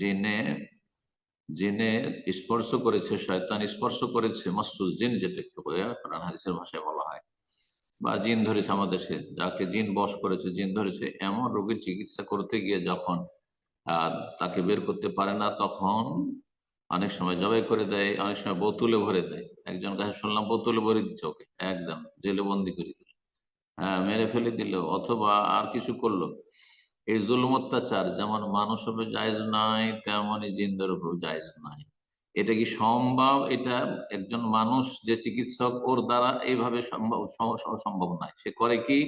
জিনে জিনে স্পর্শ করেছে, শয়তান স্পর্শ করেছে, মসুল জিন যেটা কোরআন হাদিসের ভাষায় বলা হয়। বা জিন ধরেছে আমাদের দেশে, যাকে জিন বস করেছে, জিন ধরেছে, এমন রোগীর চিকিৎসা করতে গিয়ে যখন তাকে বের করতে পারে না, তখন অনেক সময় জবাই করে দেয়, অনেক সময় বোতলে ভরে দেয়। একজন কাছে শুনলাম, বোতলে ভরে দিচ্ছে ওকে, একদম, জেলে বন্দি করে দিল। হ্যাঁ মেরে ফেলে দিল, অথবা আর কিছু করল। এই জুলুম অত্যাচার যেমন মানুষ হবে জায়জ নাই তেমনই জিন্দের উপর জায়জ নাই। এটা কি সম্ভব? এটা একজন মানুষ যে চিকিৎসক, ওর দ্বারা এইভাবে সম্ভব সম্ভব নয়। সে করে কি?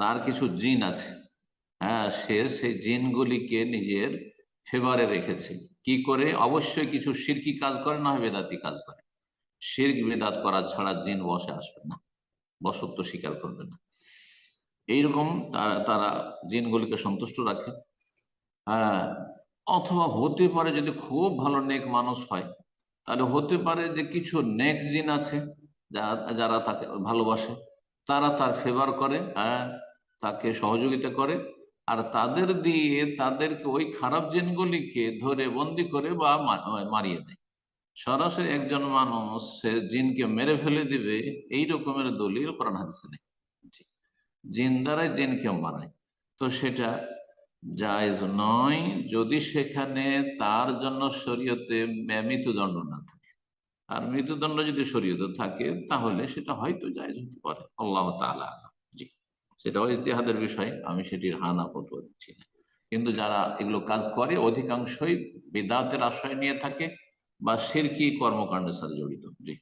তার কিছু জিন আছে। হ্যাঁ সে সেই জিনগুলিকে নিজের ফেভারে রেখেছে। কি করে? অবশ্যই কিছু সিরকি কাজ করে, না বেদাতি কাজ করে। শির্ক বেদাত করা ছাড়া জিন বসে আসবে না, বসত্ব স্বীকার করবে না। এইরকম তারা জিনগুলিকে সন্তুষ্ট রাখে। হ্যাঁ অথবা হতে পারে যদি খুব ভালো নেক মানুষ হয়, তাহলে হতে পারে যে কিছু নেক জিন আছে যারা তাকে ভালোবাসে, তারা তার ফেভার করে হ্যাঁ তাকে সহযোগিতা করে, আর তাদের দিয়ে তাদেরকে ওই খারাপ জিনগুলিকে ধরে, বন্দি করে বা মারিয়ে দেয়। সরাসরি একজন মানুষ জিনকে মেরে ফেলে দিবে এই রকমের দলিল কোরআন হাদিসে নেই। জিন দ্বারাই জিনকে মারায় তো সেটা জায়জ নয় যদি সেখানে তার জন্য শরীয়তে মৃত্যুদণ্ড না থাকে। আর মৃত্যুদণ্ড যদি শরীয়তে থাকে, তাহলে সেটা হয়তো জায়জ হতে পারে। আল্লাহ তালা জি। সেটাও ইস্তেহাদের বিষয়, আমি সেটির হানা ফতুয়া দিচ্ছি না। কিন্তু যারা এগুলো কাজ করে, অধিকাংশই বিদাতের আশ্রয় নিয়ে থাকে বা সিরকি কর্মকাণ্ডের সাথে জড়িত। জি।